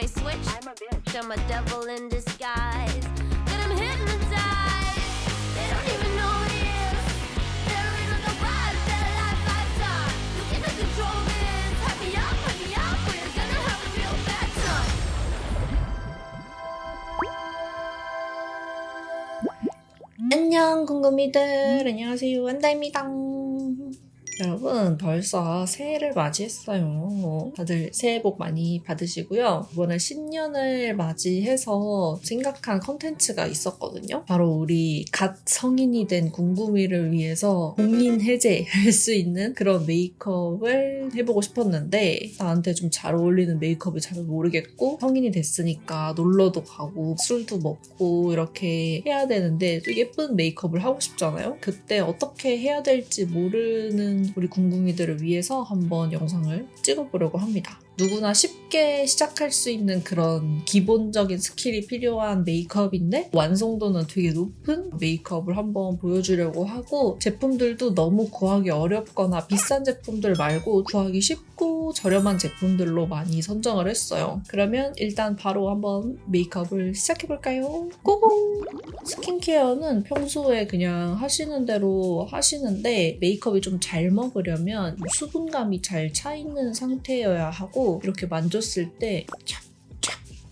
my switch. I'm a bitch. I'm a devil in disguise. But I'm hypnotized. They don't even know what it is. They're in with the vibes that life I've done. You cannot control this. Hype me up, hype me up. We're gonna have a real bad time. 안녕 궁금이들 안녕하세요 안다입니다 여러분 벌써 새해를 맞이했어요. 다들 새해 복 많이 받으시고요. 이번에 신년을 맞이해서 생각한 컨텐츠가 있었거든요. 바로 우리 갓 성인이 된 궁금이를 위해서 공인 해제할 수 있는 그런 메이크업을 해보고 싶었는데 나한테 좀 잘 어울리는 메이크업을 잘 모르겠고 성인이 됐으니까 놀러도 가고 술도 먹고 이렇게 해야 되는데 또 예쁜 메이크업을 하고 싶잖아요. 그때 어떻게 해야 될지 모르는 우리 궁금이들을 위해서 한번 영상을 찍어보려고 합니다. 누구나 쉽게 시작할 수 있는 그런 기본적인 스킬이 필요한 메이크업인데 완성도는 되게 높은 메이크업을 한번 보여주려고 하고 제품들도 너무 구하기 어렵거나 비싼 제품들 말고 구하기 쉽고 저렴한 제품들로 많이 선정을 했어요. 그러면 일단 바로 한번 메이크업을 시작해볼까요? 고고! 스킨케어는 평소에 그냥 하시는 대로 하시는데 메이크업이 좀 잘 먹으려면 수분감이 잘 차 있는 상태여야 하고 이렇게 만졌을 때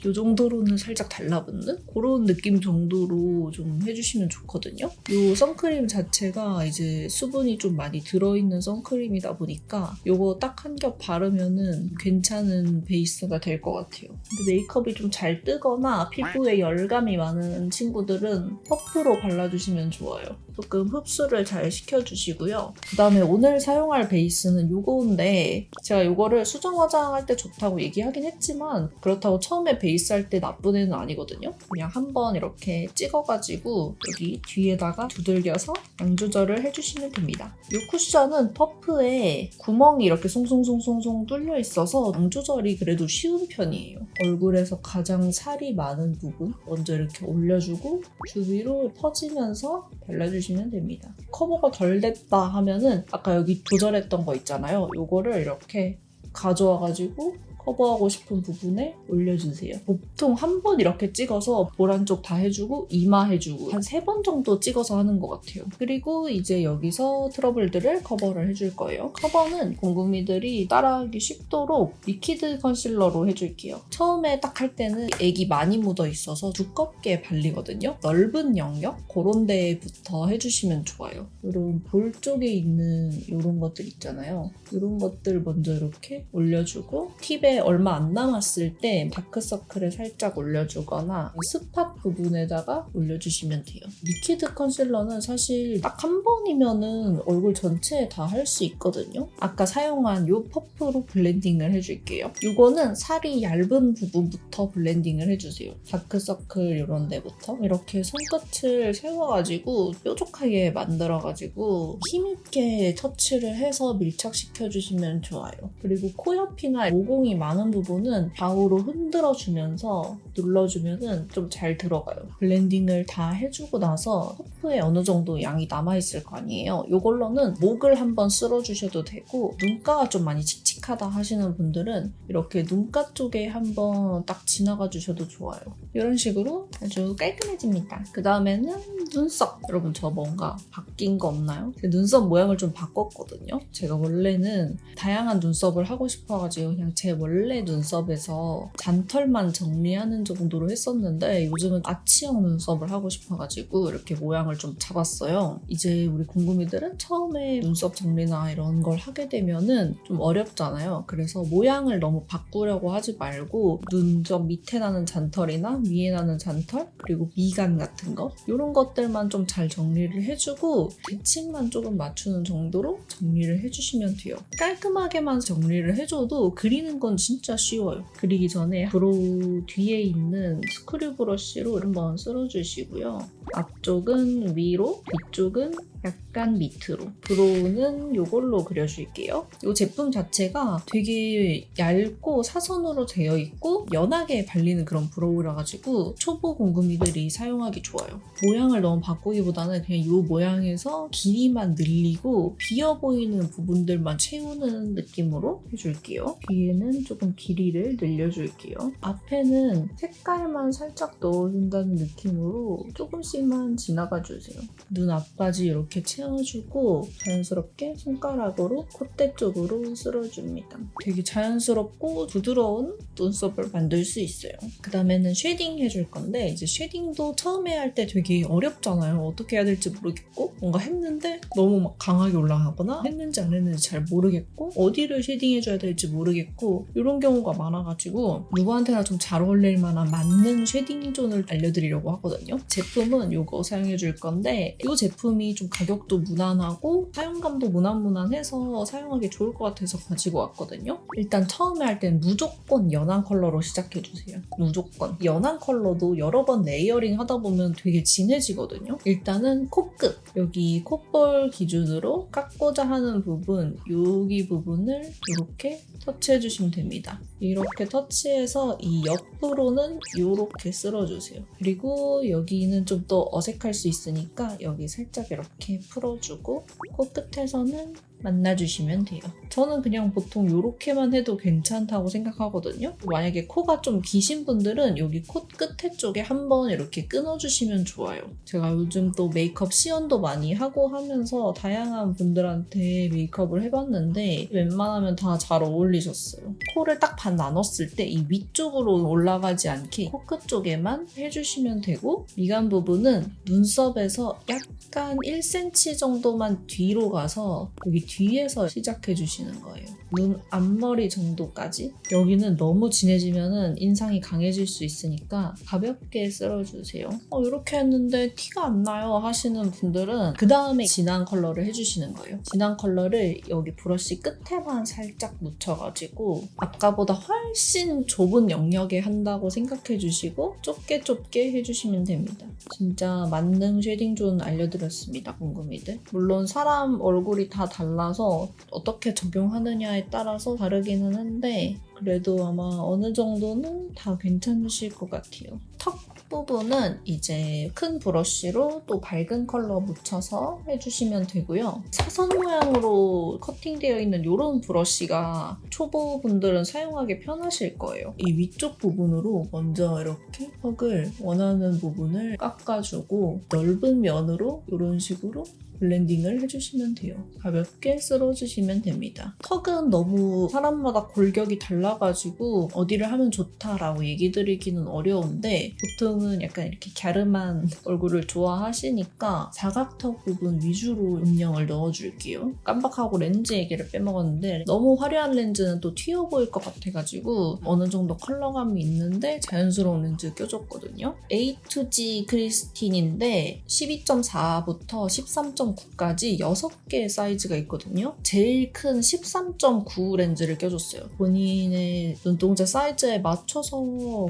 이 정도로는 살짝 달라붙는 그런 느낌 정도로 좀 해주시면 좋거든요. 이 선크림 자체가 이제 수분이 좀 많이 들어있는 선크림이다 보니까 이거 딱 한 겹 바르면은 괜찮은 베이스가 될 것 같아요. 근데 메이크업이 좀 잘 뜨거나 피부에 열감이 많은 친구들은 퍼프로 발라주시면 좋아요. 조금 흡수를 잘 시켜주시고요. 그 다음에 오늘 사용할 베이스는 이거인데 제가 이거를 수정 화장할 때 좋다고 얘기하긴 했지만 그렇다고 처음에 베이스 할 때 나쁜 애는 아니거든요. 그냥 한번 이렇게 찍어가지고 여기 뒤에다가 두들겨서 양 조절을 해주시면 됩니다. 이 쿠션은 퍼프에 구멍이 이렇게 송송송송송 뚫려 있어서 양 조절이 그래도 쉬운 편이에요. 얼굴에서 가장 살이 많은 부분 먼저 이렇게 올려주고 주위로 퍼지면서 발라주시면 됩니다. 커버가 덜 됐다 하면은 아까 여기 조절했던 거 있잖아요. 요거를 이렇게 가져와가지고 커버하고 싶은 부분에 올려주세요. 보통 한 번 이렇게 찍어서 볼 한쪽 다 해주고 이마 해주고 한 세 번 정도 찍어서 하는 것 같아요. 그리고 이제 여기서 트러블들을 커버를 해줄 거예요. 커버는 궁금이들이 따라하기 쉽도록 리퀴드 컨실러로 해줄게요. 처음에 딱 할 때는 액이 많이 묻어 있어서 두껍게 발리거든요. 넓은 영역 그런 데부터 해주시면 좋아요. 이런 볼 쪽에 있는 이런 것들 있잖아요. 이런 것들 먼저 이렇게 올려주고 팁에 얼마 안 남았을 때 다크서클에 살짝 올려주거나 스팟 부분에다가 올려주시면 돼요. 리퀴드 컨실러는 사실 딱 한 번이면은 얼굴 전체에 다 할 수 있거든요. 아까 사용한 이 퍼프로 블렌딩을 해줄게요. 이거는 살이 얇은 부분부터 블렌딩을 해주세요. 다크서클 이런 데부터 이렇게 손끝을 세워가지고 뾰족하게 만들어가지고 힘있게 터치를 해서 밀착시켜주시면 좋아요. 그리고 코 옆이나 모공이 많은 부분은 좌우로 흔들어주면서 눌러주면은 좀 잘 들어가요. 블렌딩을 다 해주고 나서 퍼프에 어느 정도 양이 남아있을 거 아니에요. 이걸로는 목을 한번 쓸어주셔도 되고 눈가가 좀 많이 칙칙하다 하시는 분들은 이렇게 눈가 쪽에 한번 딱 지나가 주셔도 좋아요. 이런 식으로 아주 깔끔해집니다. 그 다음에는 눈썹. 여러분 저 뭔가 바뀐 거 없나요? 제 눈썹 모양을 좀 바꿨거든요. 제가 원래는 다양한 눈썹을 하고 싶어가지고 그냥 제 원래 눈썹에서 잔털만 정리하는 정도로 했었는데 요즘은 아치형 눈썹을 하고 싶어가지고 이렇게 모양을 좀 잡았어요. 이제 우리 궁금이들은 처음에 눈썹 정리나 이런 걸 하게 되면은 좀 어렵잖아요. 그래서 모양을 너무 바꾸려고 하지 말고 눈썹 밑에 나는 잔털이나 위에 나는 잔털 그리고 미간 같은 거 이런 것들만 좀 잘 정리를 해주고 대칭만 조금 맞추는 정도로 정리를 해주시면 돼요. 깔끔하게만 정리를 해줘도 그리는 건 진짜 쉬워요. 그리기 전에 브로우 뒤에 있는 스크류 브러쉬로 한번 쓸어주시고요. 앞쪽은 위로, 뒤쪽은 약간 밑으로. 브로우는 이걸로 그려줄게요. 이 제품 자체가 되게 얇고 사선으로 되어 있고 연하게 발리는 그런 브로우라 가지고 초보 공급이들이 사용하기 좋아요. 모양을 너무 바꾸기보다는 그냥 이 모양에서 길이만 늘리고 비어 보이는 부분들만 채우는 느낌으로 해줄게요. 뒤에는 조금 길이를 늘려줄게요. 앞에는 색깔만 살짝 넣어준다는 느낌으로 조금씩만 지나가 주세요. 눈 앞까지 이렇게 채워 주고 자연스럽게 손가락으로 콧대 쪽으로 쓸어줍니다. 되게 자연스럽고 부드러운 눈썹을 만들 수 있어요. 그 다음에는 쉐딩 해줄 건데 이제 쉐딩도 처음에 할 때 되게 어렵잖아요. 어떻게 해야 될지 모르겠고 뭔가 했는데 너무 막 강하게 올라가거나 했는지 안 했는지 잘 모르겠고 어디를 쉐딩 해줘야 될지 모르겠고 이런 경우가 많아가지고 누구한테나 좀 잘 어울릴 만한 맞는 쉐딩 존을 알려드리려고 하거든요. 제품은 이거 사용해 줄 건데 이 제품이 좀 가격 도 무난하고 사용감도 무난무난해서 사용하기 좋을 것 같아서 가지고 왔거든요. 일단 처음에 할 땐 무조건 연한 컬러로 시작해 주세요. 무조건 연한 컬러도 여러 번 레이어링 하다 보면 되게 진해지거든요. 일단은 코끝 여기 콧볼 기준으로 깎고자 하는 부분 여기 부분을 이렇게 터치해 주시면 됩니다. 이렇게 터치해서 이 옆으로는 이렇게 쓸어주세요. 그리고 여기는 좀 더 어색할 수 있으니까 여기 살짝 이렇게 풀 어주고 코끝에서는 만나주시면 돼요. 저는 그냥 보통 이렇게만 해도 괜찮다고 생각하거든요. 만약에 코가 좀 기신 분들은 여기 코 끝에 쪽에 한번 이렇게 끊어주시면 좋아요. 제가 요즘 또 메이크업 시연도 많이 하고 하면서 다양한 분들한테 메이크업을 해봤는데 웬만하면 다 잘 어울리셨어요. 코를 딱 반 나눴을 때 이 위쪽으로 올라가지 않게 코끝 쪽에만 해주시면 되고 미간 부분은 눈썹에서 약간 1cm 정도만 뒤로 가서 여기 뒤에서 시작해 주시는 거예요. 눈 앞머리 정도까지. 여기는 너무 진해지면 인상이 강해질 수 있으니까 가볍게 쓸어주세요. 어, 이렇게 했는데 티가 안 나요 하시는 분들은 그 다음에 진한 컬러를 해주시는 거예요. 진한 컬러를 여기 브러쉬 끝에만 살짝 묻혀가지고 아까보다 훨씬 좁은 영역에 한다고 생각해 주시고 좁게 좁게 해주시면 됩니다. 진짜 만능 쉐딩 존 알려드렸습니다. 궁금이들. 물론 사람 얼굴이 다 달라 서 어떻게 적용하느냐에 따라서 다르기는 한데 그래도 아마 어느 정도는 다 괜찮으실 것 같아요. 턱 부분은 이제 큰 브러쉬로 또 밝은 컬러 묻혀서 해주시면 되고요. 사선 모양으로 커팅되어 있는 이런 브러쉬가 초보분들은 사용하기 편하실 거예요. 이 위쪽 부분으로 먼저 이렇게 턱을 원하는 부분을 깎아주고 넓은 면으로 이런 식으로 블렌딩을 해주시면 돼요. 가볍게 쓸어주시면 됩니다. 턱은 너무 사람마다 골격이 달라가지고 어디를 하면 좋다라고 얘기 드리기는 어려운데 보통은 약간 이렇게 갸름한 얼굴을 좋아하시니까 사각턱 부분 위주로 음영을 넣어줄게요. 깜빡하고 렌즈 얘기를 빼먹었는데 너무 화려한 렌즈는 또 튀어 보일 것 같아가지고 어느 정도 컬러감이 있는데 자연스러운 렌즈 껴줬거든요. A2G 크리스틴인데 12.4부터 13.9까지 6개의 사이즈가 있거든요. 제일 큰 13.9 렌즈를 껴줬어요. 본인의 눈동자 사이즈에 맞춰서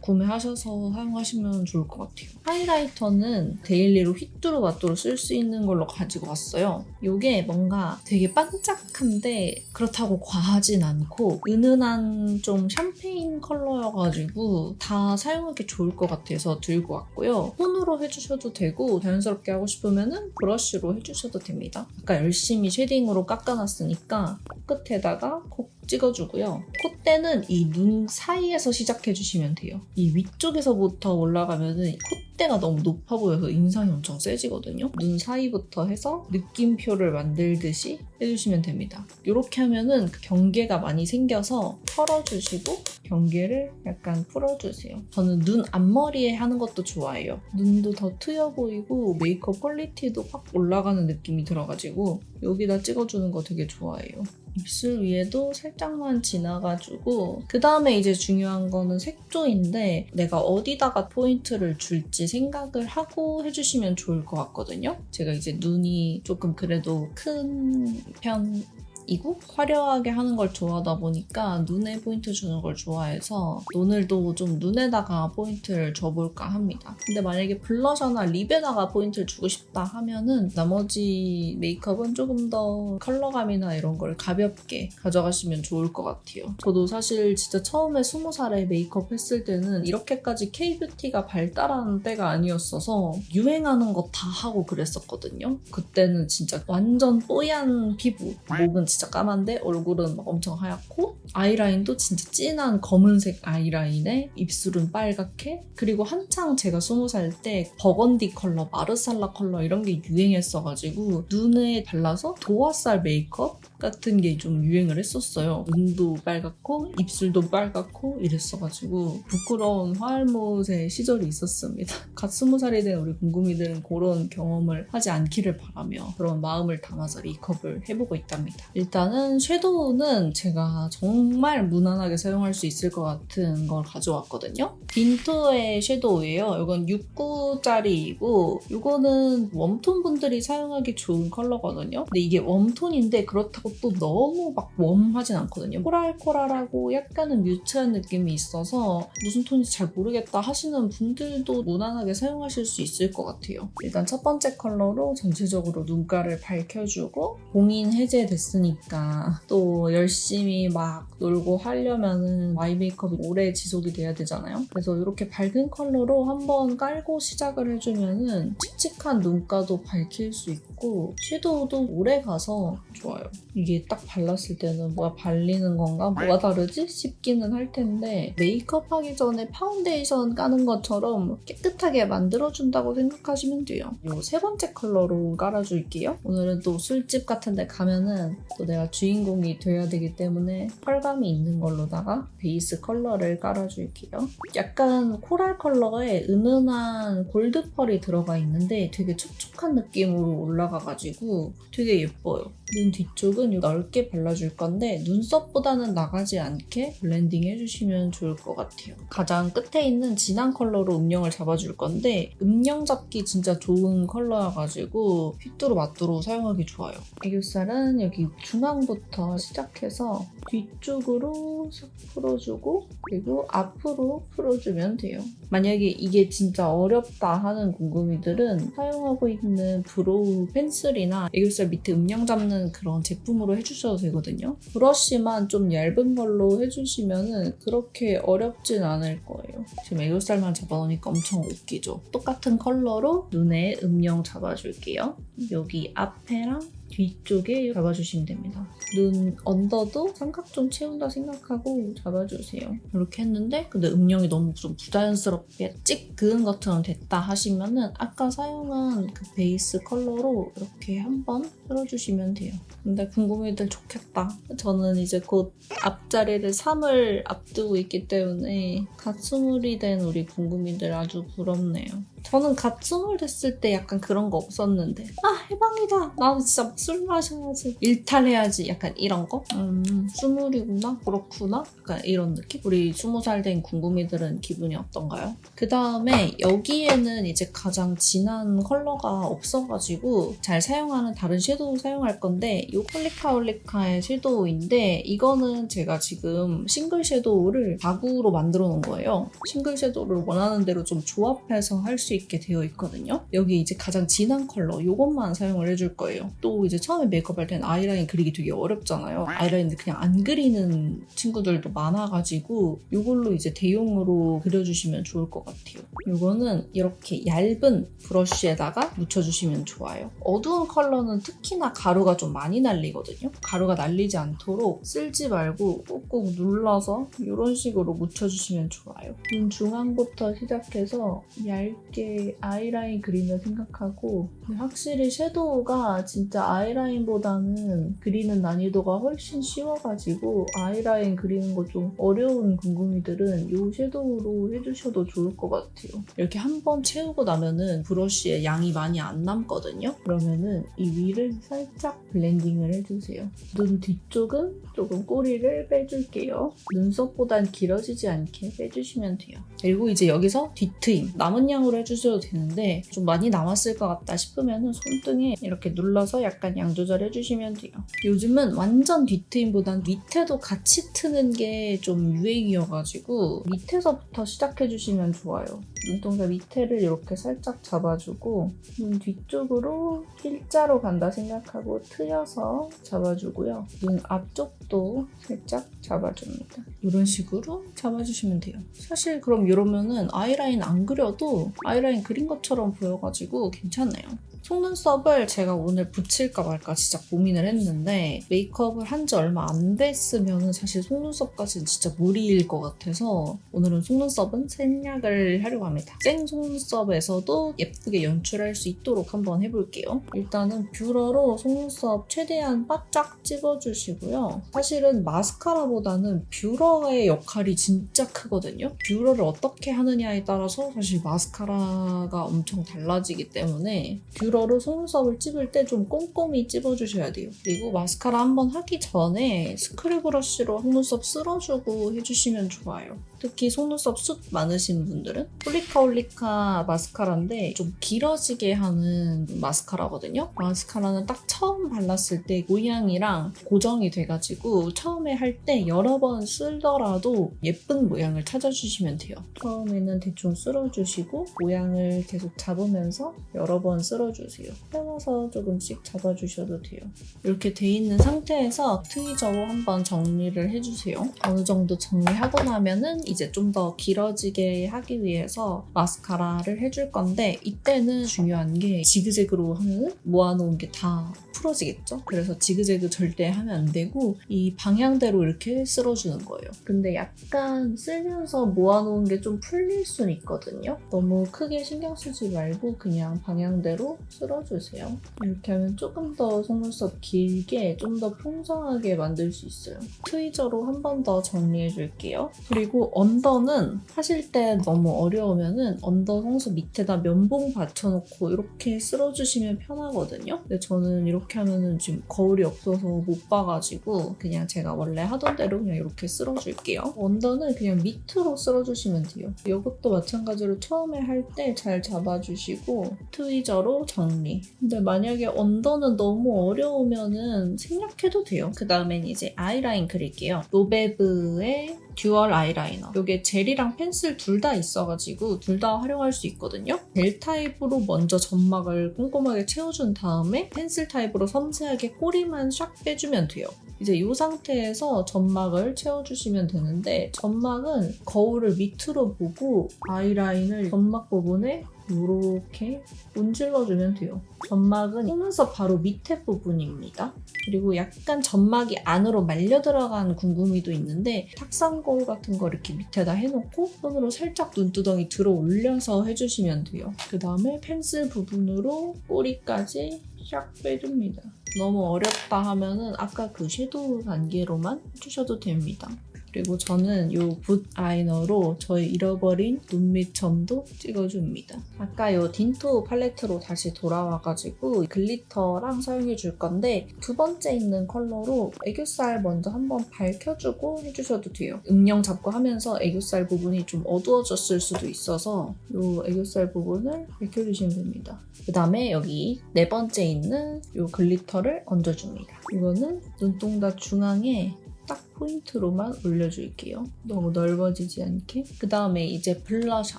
구매하셔서 사용하시면 좋을 것 같아요. 하이라이터는 데일리로 휘뚜루 마뚜루 쓸 수 있는 걸로 가지고 왔어요. 이게 뭔가 되게 반짝한데 그렇다고 과하진 않고 은은한 좀 샴페인 컬러여가지고 다 사용하기 좋을 것 같아서 들고 왔고요. 손으로 해주셔도 되고 자연스럽게 하고 싶으면 브러쉬로 해주셔도 됩니다. 아까 열심히 쉐딩으로 깎아놨으니까 코끝에다가 콕 찍어주고요. 콧대는 이 눈 사이에서 시작해주시면 돼요. 이 위쪽에서부터 올라가면은 콧대가 너무 높아 보여서 인상이 엄청 세지거든요. 눈 사이부터 해서 느낌표를 만들듯이 해주시면 됩니다. 이렇게 하면은 그 경계가 많이 생겨서 털어주시고 경계를 약간 풀어주세요. 저는 눈 앞머리에 하는 것도 좋아해요. 눈도 더 트여 보이고 메이크업 퀄리티도 확 올라가는 느낌이 들어가지고 여기다 찍어주는 거 되게 좋아해요. 입술 위에도 살짝만 지나가지고 그 다음에 이제 중요한 거는 색조인데 내가 어디다가 포인트를 줄지 생각을 하고 해주시면 좋을 것 같거든요. 제가 이제 눈이 조금 그래도 큰편베 이스이고 화려하게 하는 걸 좋아하다 보니까 눈에 포인트 주는 걸 좋아해서 오늘도 좀 눈에다가 포인트를 줘볼까 합니다. 근데 만약에 블러셔나 립에다가 포인트를 주고 싶다 하면은 나머지 메이크업은 조금 더 컬러감이나 이런 걸 가볍게 가져가시면 좋을 것 같아요. 저도 사실 진짜 처음에 20살에 메이크업 했을 때는 이렇게까지 K-뷰티가 발달하는 때가 아니었어서 유행하는 거 다 하고 그랬었거든요. 그때는 진짜 완전 뽀얀 피부, 목은 진짜 까만데 얼굴은 막 엄청 하얗고 아이라인도 진짜 진한 검은색 아이라인에 입술은 빨갛게 그리고 한창 제가 20살 때 버건디 컬러, 마르살라 컬러 이런 게 유행했어가지고 눈에 발라서 도화살 메이크업 같은 게 좀 유행을 했었어요. 눈도 빨갛고 입술도 빨갛고 이랬어가지고 부끄러운 화알못의 시절이 있었습니다. 갓 20살이 된 우리 궁금이들은 그런 경험을 하지 않기를 바라며 그런 마음을 담아서 메이크업을 해보고 있답니다. 일단은 섀도우는 제가 정말 무난하게 사용할 수 있을 것 같은 걸 가져왔거든요. 빈토의 섀도우예요. 이건 69짜리이고 이거는 웜톤 분들이 사용하기 좋은 컬러거든요. 근데 이게 웜톤인데 그렇다고 또 너무 막 웜하진 않거든요. 코랄코랄하고 약간은 뮤트한 느낌이 있어서 무슨 톤인지 잘 모르겠다 하시는 분들도 무난하게 사용하실 수 있을 것 같아요. 일단 첫 번째 컬러로 전체적으로 눈가를 밝혀주고 봉인 해제됐으니까 또 열심히 막 놀고 하려면은 아이 메이크업이 오래 지속이 돼야 되잖아요. 그래서 이렇게 밝은 컬러로 한번 깔고 시작을 해주면은 칙칙한 눈가도 밝힐 수 있고 섀도우도 오래 가서 좋아요. 이게 딱 발랐을 때는 뭐가 발리는 건가? 뭐가 다르지? 싶기는 할 텐데 메이크업 하기 전에 파운데이션 까는 것처럼 깨끗하게 만들어준다고 생각하시면 돼요. 이 세 번째 컬러로 깔아줄게요. 오늘은 또 술집 같은 데 가면은 또 내가 주인공이 돼야 되기 때문에 펄감이 있는 걸로다가 베이스 컬러를 깔아줄게요. 약간 코랄 컬러에 은은한 골드 펄이 들어가 있는데 되게 촉촉한 느낌으로 올라가가지고 되게 예뻐요. 눈 뒤쪽은 넓게 발라줄 건데 눈썹보다는 나가지 않게 블렌딩 해주시면 좋을 것 같아요. 가장 끝에 있는 진한 컬러로 음영을 잡아줄 건데 음영 잡기 진짜 좋은 컬러여가지고 휘뚜루 마뚜루 사용하기 좋아요. 애교살은 여기 중앙부터 시작해서 뒤쪽으로 싹 풀어주고 그리고 앞으로 풀어주면 돼요. 만약에 이게 진짜 어렵다 하는 궁금이들은 사용하고 있는 브로우 펜슬이나 애교살 밑에 음영 잡는 그런 제품으로 해주셔도 되거든요. 브러쉬만 좀 얇은 걸로 해주시면 그렇게 어렵진 않을 거예요. 지금 애교살만 잡아놓으니까 엄청 웃기죠? 똑같은 컬러로 눈에 음영 잡아줄게요. 여기 앞에랑 뒤쪽에 잡아주시면 됩니다. 눈 언더도 삼각존 채운다 생각하고 잡아주세요. 이렇게 했는데 근데 음영이 너무 좀 부자연스럽게 찍 그은 것처럼 됐다 하시면은 아까 사용한 그 베이스 컬러로 이렇게 한번 틀어주시면 돼요. 근데 궁금해들 좋겠다. 저는 이제 곧 앞자리를 3을 앞두고 있기 때문에 갓 스물이 된 우리 궁금이들 아주 부럽네요. 저는 갓 스물 됐을 때 약간 그런 거 없었는데. 아 해방이다. 나는 진짜 술 마셔야지. 일탈해야지. 약간 이런 거? 음, 스물이구나? 그렇구나? 약간 이런 느낌? 우리 스무 살 된 궁금이들은 기분이 어떤가요? 그 다음에 여기에는 이제 가장 진한 컬러가 없어가지고 잘 사용하는 다른 섀도우 사용할 건데 이 폴리카올리카의 섀도우인데 이거는 제가 지금 싱글 섀도우를 가구로 만들어 놓은 거예요. 싱글 섀도우를 원하는 대로 좀 조합해서 할 수 있게 되어 있거든요. 여기 이제 가장 진한 컬러 이것만 사용을 해줄 거예요. 또 이제 처음에 메이크업 할 때는 아이라인 그리기 되게 어렵잖아요. 아이라인을 그냥 안 그리는 친구들도 많아가지고 이걸로 이제 대용으로 그려주시면 좋을 것 같아요. 이거는 이렇게 얇은 브러쉬에다가 묻혀주시면 좋아요. 어두운 컬러는 특히나 가루가 좀 많이 날리거든요. 가루가 날리지 않도록 쓸지 말고 꾹꾹 눌러서 이런 식으로 묻혀주시면 좋아요. 눈 중앙부터 시작해서 얇게 아이라인 그리며 생각하고 확실히 섀도우가 진짜 아이라인보다는 그리는 난이도가 훨씬 쉬워가지고 아이라인 그리는 거 좀 어려운 궁금이들은 이 섀도우로 해주셔도 좋을 것 같아요. 이렇게 한 번 채우고 나면은 브러쉬에 양이 많이 안 남거든요. 그러면은 이 위를 살짝 블렌딩을 해주세요. 눈 뒤쪽은 조금 꼬리를 빼줄게요. 눈썹보단 길어지지 않게 빼주시면 돼요. 그리고 이제 여기서 뒤트임 남은 양으로 해주시면 해 주셔도 되는데 좀 많이 남았을 것 같다 싶으면 손등에 이렇게 눌러서 약간 양 조절해 주시면 돼요. 요즘은 완전 뒤트임보단 밑에도 같이 트는 게 좀 유행이어가지고 밑에서부터 시작해 주시면 좋아요. 눈동자 밑에를 이렇게 살짝 잡아주고 눈 뒤쪽으로 일자로 간다 생각하고 트여서 잡아주고요. 눈 앞쪽도 살짝 잡아줍니다. 이런 식으로 잡아주시면 돼요. 사실 그럼 이러면은 아이라인 안 그려도 아이라인 그린 것처럼 보여가지고 괜찮아요. 속눈썹을 제가 오늘 붙일까 말까 진짜 고민을 했는데 메이크업을 한 지 얼마 안 됐으면 사실 속눈썹까지는 진짜 무리일 것 같아서 오늘은 속눈썹은 생략을 하려고 합니다. 생 속눈썹에서도 예쁘게 연출할 수 있도록 한번 해볼게요. 일단은 뷰러로 속눈썹 최대한 바짝 찝어주시고요. 사실은 마스카라보다는 뷰러의 역할이 진짜 크거든요. 뷰러를 어떻게 하느냐에 따라서 사실 마스카라가 엄청 달라지기 때문에 뷰러 로 속눈썹을 찝을 때 좀 꼼꼼히 찝어주셔야 돼요. 그리고 마스카라 한번 하기 전에 스크류 브러쉬로 속눈썹 쓸어주고 해주시면 좋아요. 특히 속눈썹 숱 많으신 분들은 홀리카 홀리카 마스카라인데 좀 길어지게 하는 마스카라거든요. 마스카라는 딱 처음 발랐을 때 모양이랑 고정이 돼가지고 처음에 할 때 여러 번 쓸더라도 예쁜 모양을 찾아주시면 돼요. 처음에는 대충 쓸어주시고 모양을 계속 잡으면서 여러 번 쓸어주세요. 세워서 조금씩 잡아주셔도 돼요. 이렇게 돼 있는 상태에서 트위저로 한번 정리를 해주세요. 어느 정도 정리하고 나면은 이제 좀 더 길어지게 하기 위해서 마스카라를 해줄 건데 이때는 중요한 게 지그재그로 하면 모아놓은 게 다 풀어지겠죠? 그래서 지그재그 절대 하면 안 되고 이 방향대로 이렇게 쓸어주는 거예요. 근데 약간 쓸면서 모아놓은 게 좀 풀릴 수는 있거든요. 너무 크게 신경 쓰지 말고 그냥 방향대로 쓸어주세요. 이렇게 하면 조금 더 속눈썹 길게 좀 더 풍성하게 만들 수 있어요. 트위저로 한 번 더 정리해 줄게요. 그리고 언더는 하실 때 너무 어려우면은 언더 속눈썹 밑에다 면봉 받쳐놓고 이렇게 쓸어주시면 편하거든요. 근데 저는 이렇게 하면은 지금 거울이 없어서 못 봐가지고 그냥 제가 원래 하던 대로 그냥 이렇게 쓸어줄게요. 언더는 그냥 밑으로 쓸어주시면 돼요. 이것도 마찬가지로 처음에 할 때 잘 잡아주시고 트위저로 정리. 근데 만약에 언더는 너무 어려우면은 생략해도 돼요. 그 다음엔 이제 아이라인 그릴게요. 노베브의 듀얼 아이라이너. 이게 젤이랑 펜슬 둘 다 있어가지고 둘 다 활용할 수 있거든요. 젤 타입으로 먼저 점막을 꼼꼼하게 채워준 다음에 펜슬 타입으로 섬세하게 꼬리만 샥 빼주면 돼요. 이제 이 상태에서 점막을 채워주시면 되는데 점막은 거울을 밑으로 보고 아이라인을 점막 부분에 이렇게 문질러주면 돼요. 점막은 속눈썹 바로 밑에 부분입니다. 그리고 약간 점막이 안으로 말려 들어간 궁금이도 있는데 탁상 거울 같은 거 이렇게 밑에다 해놓고 손으로 살짝 눈두덩이 들어 올려서 해주시면 돼요. 그 다음에 펜슬 부분으로 꼬리까지 샥 빼줍니다. 너무 어렵다 하면은 아까 그 섀도우 단계로만 해주셔도 됩니다. 그리고 저는 이 붓 아이너로 저의 잃어버린 눈밑 점도 찍어줍니다. 아까 이 딘토 팔레트로 다시 돌아와가지고 글리터랑 사용해 줄 건데 두 번째 있는 컬러로 애교살 먼저 한번 밝혀주고 해주셔도 돼요. 음영 잡고 하면서 애교살 부분이 좀 어두워졌을 수도 있어서 이 애교살 부분을 밝혀주시면 됩니다. 그 다음에 여기 네 번째 있는 이 글리터를 얹어줍니다. 이거는 눈동자 중앙에 딱 포인트로만 올려줄게요. 너무 넓어지지 않게. 그 다음에 이제 블러셔.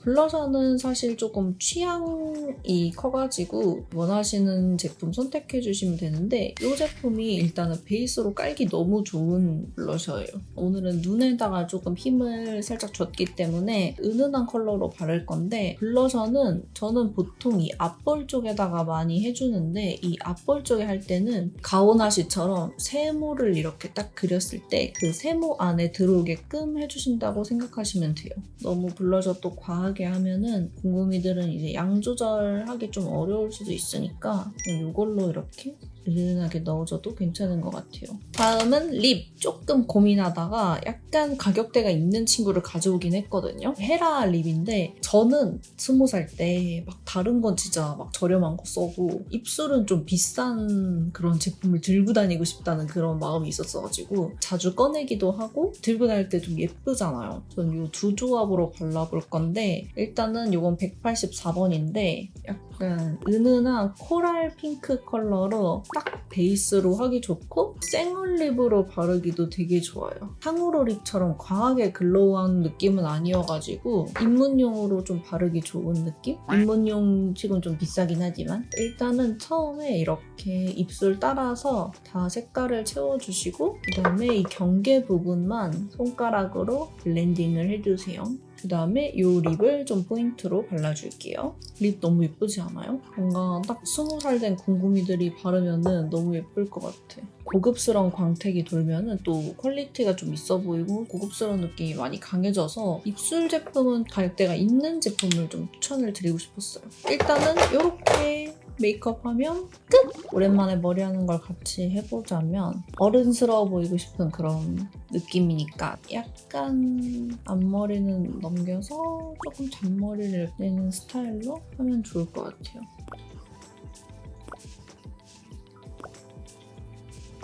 블러셔는 사실 조금 취향이 커가지고 원하시는 제품 선택해주시면 되는데 이 제품이 일단은 베이스로 깔기 너무 좋은 블러셔예요. 오늘은 눈에다가 조금 힘을 살짝 줬기 때문에 은은한 컬러로 바를 건데 블러셔는 저는 보통 이 앞볼 쪽에다가 많이 해주는데 이 앞볼 쪽에 할 때는 가오나시처럼 세모를 이렇게 딱 그렸을 때그 세모 안에 들어오게끔 해주신다고 생각하시면 돼요. 너무 블러셔 또 과하게 하면은 궁금이들은 이제 양 조절하기 좀 어려울 수도 있으니까 이걸로 이렇게 은은하게 넣어줘도 괜찮은 것 같아요. 다음은 립. 조금 고민하다가 약간 가격대가 있는 친구를 가져오긴 했거든요. 헤라 립인데 저는 스무 살 때 막 다른 건 진짜 막 저렴한 거 써고 입술은 좀 비싼 그런 제품을 들고 다니고 싶다는 그런 마음이 있었어가지고 자주 꺼내기도 하고 들고 다닐 때 좀 예쁘잖아요. 전 이 두 조합으로 발라볼 건데 일단은 이건 184번인데 약간 은은한 코랄 핑크 컬러로 딱 베이스로 하기 좋고 생얼립으로 바르기도 되게 좋아요. 탕후루 립처럼 과하게 글로우한 느낌은 아니어가지고 입문용으로 좀 바르기 좋은 느낌? 입문용 치곤 좀 비싸긴 하지만 일단은 처음에 이렇게 입술 따라서 다 색깔을 채워주시고 그 다음에 이 경계 부분만 손가락으로 블렌딩을 해주세요. 그 다음에 이 립을 좀 포인트로 발라줄게요. 립 너무 예쁘지 않아요? 뭔가 딱 20살 된 궁금이들이 바르면은 너무 예쁠 것 같아. 고급스러운 광택이 돌면은 또 퀄리티가 좀 있어 보이고 고급스러운 느낌이 많이 강해져서 입술 제품은 가격대가 있는 제품을 좀 추천을 드리고 싶었어요. 일단은 이렇게 메이크업하면 끝! 오랜만에 머리하는 걸 같이 해보자면 어른스러워 보이고 싶은 그런 느낌이니까 약간 앞머리는 넘겨서 조금 잔머리를 내는 스타일로 하면 좋을 것 같아요.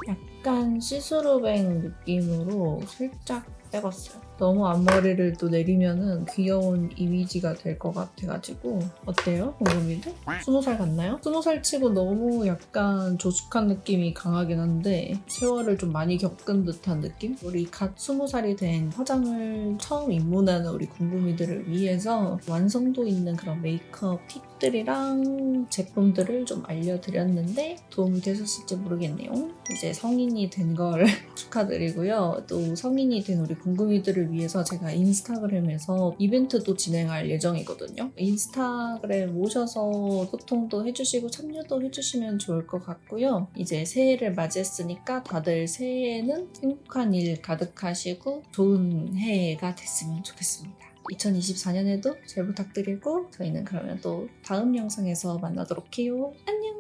약간 시스루뱅 느낌으로 살짝 빼봤어요. 너무 앞머리를 또 내리면은 귀여운 이미지가 될 것 같아가지고 어때요? 궁금이들? 스무 살 같나요? 스무 살 치고 너무 약간 조숙한 느낌이 강하긴 한데 세월을 좀 많이 겪은 듯한 느낌? 우리 갓 스무 살이 된 화장을 처음 입문하는 우리 궁금이들을 위해서 완성도 있는 그런 메이크업 팁 들이랑 제품들을 좀 알려드렸는데 도움이 되셨을지 모르겠네요. 이제 성인이 된 걸 축하드리고요. 또 성인이 된 우리 궁금이들을 위해서 제가 인스타그램에서 이벤트도 진행할 예정이거든요. 인스타그램 오셔서 소통도 해주시고 참여도 해주시면 좋을 것 같고요. 이제 새해를 맞이했으니까 다들 새해에는 행복한 일 가득하시고 좋은 해가 됐으면 좋겠습니다. 2024년에도 잘 부탁드리고 저희는 그러면 또 다음 영상에서 만나도록 해요. 안녕!